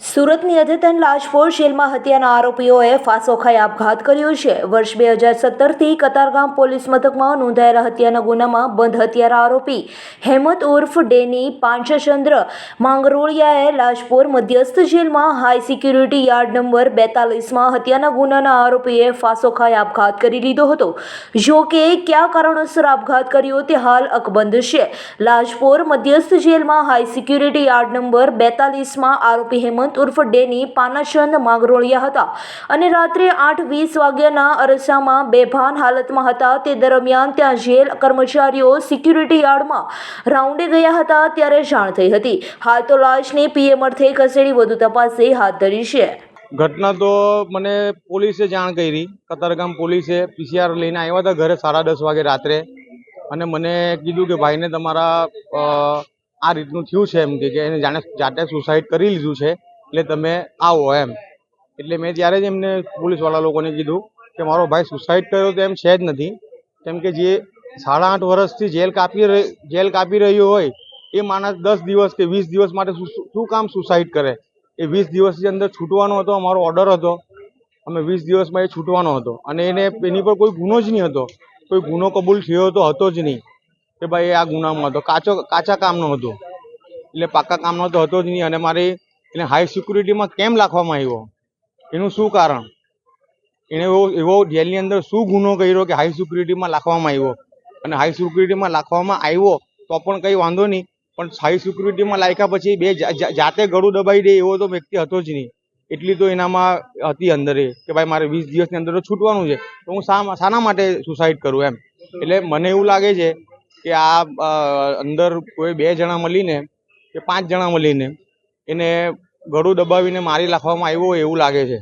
સુરતની અદ્યતન લાજપોર જેલમાં હત્યાના આરોપીઓએ ફાંસો આપઘાત કર્યો છે. વર્ષ બે હજાર સત્તરથી કતારગામ પોલીસ મથકમાં નોંધાયેલા હત્યાના ગુનામાં બંધ હત્યારા આરોપી હેમત ઉર્ફ ડેની પાંચચંદ્ર માંગરોળિયાએ લાજપોર મધ્યસ્થ જેલમાં હાઈ સિક્યુરિટી યાર્ડ નંબર બેતાલીસમાં હત્યાના ગુનાના આરોપીએ ફાંસો ખાઈ આપઘાત કરી લીધો હતો. જો કે કયા કારણોસર આપઘાત કર્યો તે હાલ અકબંધ છે. લાજપોર મધ્યસ્થ જેલમાં હાઈ સિક્યુરિટી યાર્ડ નંબર બેતાલીસમાં આરોપી હેમંત ઉર્ફ ડેની પાનાચંદ માંગરોળિયા હતા. અને રાત્રે આઠ વીસ વાગ્યાના અરસામાં બેભાન હાલતમાં હતા. તે દરમિયાન ત્યાં જેલ કર્મચારીઓ સિક્યુરિટી યાર્ડમાં રાઉન્ડે ગયા હતા ત્યારે જાણ થઈ હતી. હાલ તો લાશને પીએમ અર્થે ખસેડી વધુ તપાસે હાથ ધરી છે. ઘટના તો મને પોલીસે જાણ કરી. કતારગામ પોલીસે પીસીઆર લઈને આવ્યા હતા ઘરે સાડા દસ વાગે રાત્રે. અને મને કીધું કે ભાઈને તમારા આ રીતનું થયું છે એમ કે એને જાણે જાતે સુસાઇડ કરી લીધું છે. એટલે તમે આવો એમ. એટલે મેં ત્યારે જ એમને પોલીસવાળા લોકોને કીધું કે મારો ભાઈ સુસાઇડ કર્યો તો એમ છે જ નથી. કેમ કે જે સાડા આઠ વર્ષથી જેલ કાપી જેલ કાપી રહ્યો હોય, એ માણસ દસ દિવસ કે વીસ દિવસ માટે શું કામ સુસાઇડ કરે? એ વીસ દિવસની અંદર છૂટવાનો હતો, અમારો ઓર્ડર હતો. અમે વીસ દિવસમાં એ છૂટવાનો હતો. અને એને એની પર કોઈ ગુનો જ નહીં હતો. કોઈ ગુનો કબૂલ થયો તો હતો જ નહીં. કે ભાઈ આ ગુનામાં હતો. કાચો, કાચા કામનો હતો. એટલે પાકા કામનો તો હતો જ નહીં. અને મારી એને હાઈ સિક્યુરિટીમાં કેમ રાખવામાં આવ્યો? એનું શું કારણ? એણે એવો એવો જેલની અંદર શું ગુનો કર્યો કે હાઈ સિક્યુરિટીમાં રાખવામાં આવ્યો? અને હાઈ સિક્યુરિટીમાં રાખવામાં આવ્યો તો પણ કંઈ વાંધો નહીં, પણ હાઈ સિક્યુરિટીમાં લાખ્યા પછી બે જાતે ગળું દબાઈ દે એવો તો વ્યક્તિ હતો જ નહીં. એટલી તો એનામાં હતી અંદર એ કે ભાઈ મારે વીસ દિવસની અંદર તો છૂટવાનું છે. તો હું શા, શાના માટે સુસાઇડ કરું એમ? એટલે મને એવું લાગે છે કે આ અંદર કોઈ બે જણા મળીને કે પાંચ જણા મળીને એને ગળું દબાવીને મારી નાખવામાં આવ્યો હોય એવું લાગે છે.